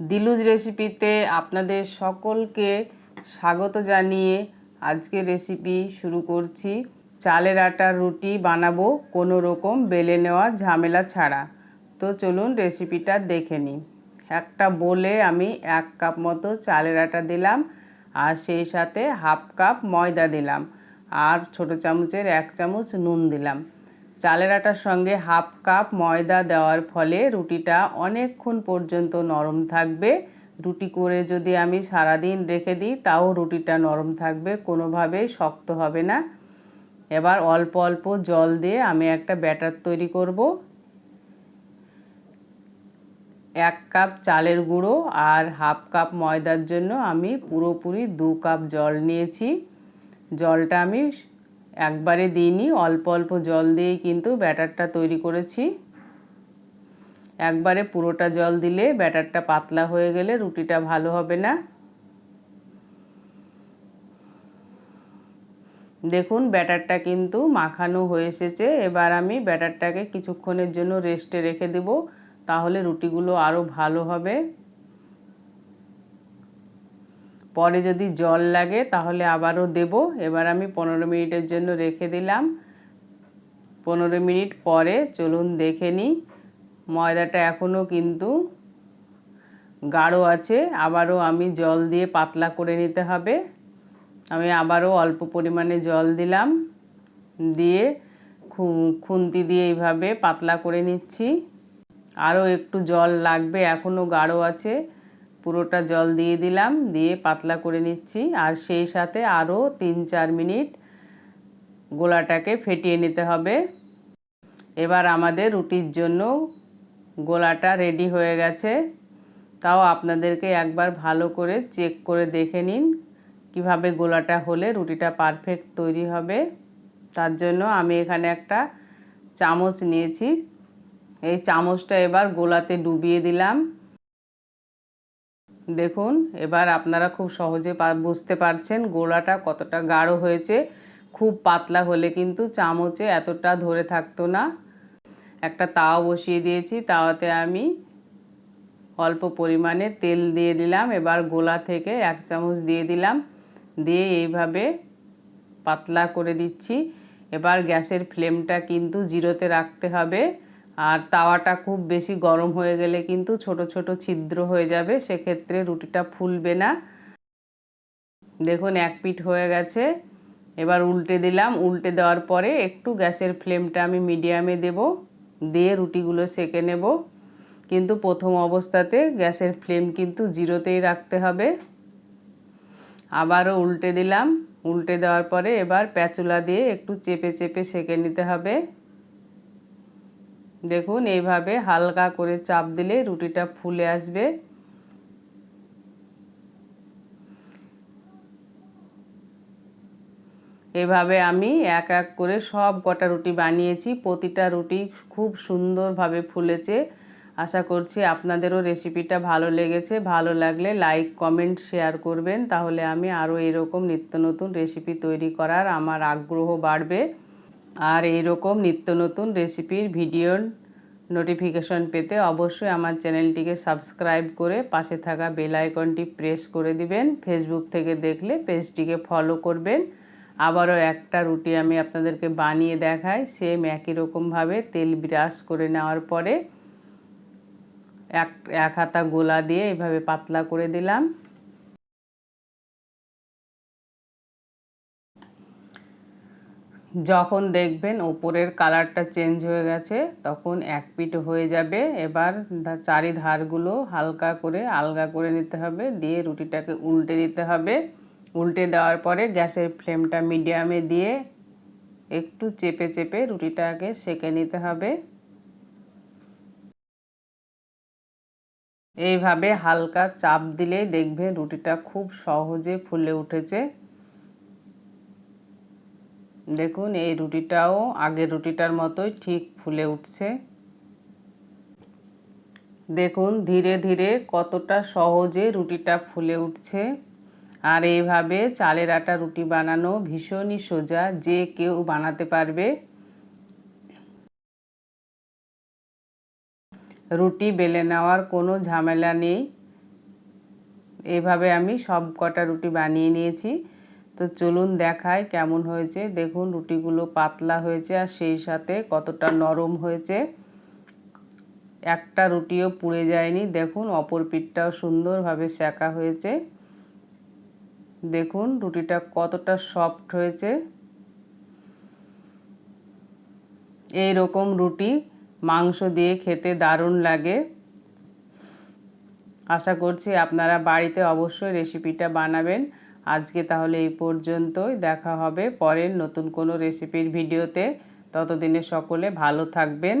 দিলুজ রেসিপিতে আপনাদের সকলকে স্বাগত জানিয়ে আজকে রেসিপি শুরু করছি। চালের আটার রুটি বানাবো কোনো রকম বেলে নেওয়া ঝামেলা ছাড়া। তো চলুন রেসিপিটা দেখে নিই। একটা বলে আমি এক কাপ মতো চালের আটা দিলাম আর সেই সাথে হাফ কাপ ময়দা দিলাম। আর ছোটো চামচের এক চামচ নুন দিলাম। চালের আটার সঙ্গে হাফ কাপ ময়দা দেওয়ার ফলে রুটিটা অনেকক্ষণ পর্যন্ত নরম থাকবে। রুটি করে যদি আমি সারাদিন রেখে দিই, তাও রুটিটা নরম থাকবে, কোনোভাবেই শক্ত হবে না। এবার অল্প অল্প জল দিয়ে আমি একটা ব্যাটার তৈরি করব। এক কাপ চালের গুঁড়ো আর হাফ কাপ ময়দার জন্য আমি পুরোপুরি দু কাপ জল নিয়েছি। জলটা আমি একবারে দিইনি, অল্প অল্প জল দিয়েই কিন্তু ব্যাটারটা তৈরি করেছি। একবারে পুরোটা জল দিলে ব্যাটারটা পাতলা হয়ে গেলে রুটিটা ভালো হবে না। দেখুন, ব্যাটারটা কিন্তু মাখানো হয়ে এসেছে। এবার আমি ব্যাটারটাকে কিছুক্ষণের জন্য রেস্টে রেখে দেব, তাহলে রুটিগুলো আরও ভালো হবে। পরে যদি জল লাগে তাহলে আবারও দেব। এবার আমি পনেরো মিনিটের জন্য রেখে দিলাম। পনেরো মিনিট পরে চলুন দেখে নিই ময়দাটা এখনও কিন্তু গাঢ় আছে। আবারও আমি জল দিয়ে পাতলা করে নিতে হবে। আমি আবারও অল্প পরিমাণে জল দিলাম। দিয়ে খুন্তি দিয়ে এইভাবে পাতলা করে নিচ্ছি। আরও একটু জল লাগবে, এখনও গাঢ় আছে। পুরোটা জল দিয়ে দিলাম, দিয়ে পাতলা করে নিচ্ছি। আর সেই সাথে আরও তিন চার মিনিট গোলাটাকে ফেটিয়ে নিতে হবে। এবার আমাদের রুটির জন্য গোলাটা রেডি হয়ে গেছে। তাও আপনাদেরকে একবার ভালো করে চেক করে দেখে নিন কীভাবে গোলাটা হলে রুটিটা পারফেক্ট তৈরি হবে। তার জন্য আমি এখানে একটা চামচ নিয়েছি। এই চামচটা এবার গোলাতে ডুবিয়ে দিলাম। দেখুন, এবার আপনারা খুব সহজে বুঝতে পারছেন গোলাটা কতটা গাঢ় হয়েছে। খুব পাতলা হলে কিন্তু চামচে এতটা ধরে থাকতো না। একটা তাওয়া বসিয়ে দিয়েছি, তাওয়াতে আমি অল্প পরিমাণে তেল দিয়ে দিলাম। এবার গোলা থেকে এক চামচ দিয়ে দিলাম। দিয়ে এইভাবে পাতলা করে দিচ্ছি। এবার গ্যাসের ফ্লেমটা কিন্তু জিরোতে রাখতে হবে। আর তাওয়াটা খুব বেশি গরম হয়ে গেলে কিন্তু ছোট ছোট ছিদ্র হয়ে যাবে, সেক্ষেত্রে রুটিটা ফুলবে না। দেখুন, এক পিঠ হয়ে গেছে। এবার উল্টে দিলাম। উল্টে দেওয়ার পরে একটু গ্যাসের ফ্লেমটা আমি মিডিয়ামে দেব, দিয়ে রুটিগুলো সেকে নেব। কিন্তু প্রথম অবস্থাতে গ্যাসের ফ্লেম কিন্তু জিরোতেই রাখতে হবে। আবারও উল্টে দিলাম। উল্টে দেওয়ার পরে এবার প্যাচুলা দিয়ে একটু চেপে চেপে সেকে নিতে হবে। দেখুন, এইভাবে হালকা করে চাপ দিলে রুটিটা ফুলে আসবে। এভাবে আমি এক এক করে সব কটা রুটি বানিয়েছি। প্রতিটা রুটি খুব সুন্দরভাবে ফুলেছে। আশা করছি আপনাদেরও রেসিপিটা ভালো লেগেছে। ভালো লাগলে লাইক, কমেন্ট, শেয়ার করবেন। তাহলে আমি আরও এরকম নিত্য নতুন রেসিপি তৈরি করার আমার আগ্রহ বাড়বে। আর এইরকম নিত্য নতুন রেসিপির ভিডিও নোটিফিকেশন পেতে অবশ্যই আমার চ্যানেলটিকে সাবস্ক্রাইব করে পাশে থাকা বেল আইকনটি প্রেস করে দিবেন। ফেসবুক থেকে দেখলে পেজটিকে ফলো করবেন। আবারও একটা রুটি আমি আপনাদেরকে বানিয়ে দেখাই। সেম একই রকমভাবে তেল ব্রাশ করে নেওয়ার পরে এক এক হাতা গোলা দিয়ে এভাবে পাতলা করে দিলাম। যখন দেখবেন ওপরের কালারটা চেঞ্জ হয়ে গেছে, তখন এক পিট হয়ে যাবে। এবার চারি ধারগুলো হালকা করে আলগা করে নিতে হবে, দিয়ে রুটিটাকে উল্টে দিতে হবে। উল্টে দেওয়ার পরে গ্যাসের ফ্লেমটা মিডিয়ামে দিয়ে একটু চেপে চেপে রুটিটাকে সেকে নিতে হবে। এইভাবে হালকা চাপ দিলেই দেখবেন রুটিটা খুব সহজে ফুলে উঠেছে। দেখুন, এই রুটিটাও আগের রুটিটার মতোই ঠিক ফুলে উঠছে। দেখুন, ধীরে ধীরে কতটা সহজে রুটিটা ফুলে উঠছে। আর এইভাবে চালের আটা রুটি বানানো ভীষণই সোজা, যে কেউ বানাতে পারবে। রুটি বেলে নেওয়ার কোনো ঝামেলা নেই। এভাবে আমি সব কটা রুটি বানিয়ে নিয়েছি। তো চলুন দেখায় কেমন হয়েছে। দেখুন, রুটিগুলো পাতলা হয়েছে আর সেই সাথে কতটা নরম হয়েছে। একটা রুটিও পুড়ে যায়নি। দেখুন, অপর পিঠটাও সুন্দরভাবে সেকা হয়েছে। দেখুন, রুটিটা কতটা সফট হয়েছে। এই রকম রুটি মাংস দিয়ে খেতে দারুণ লাগে। আশা করছি আপনারা বাড়িতে অবশ্যই রেসিপিটা বানাবেন। আজকে তাহলে এই পর্যন্তই। দেখা হবে পরের নতুন কোনো রেসিপির ভিডিওতে ততদিনে সকলে ভালো থাকবেন।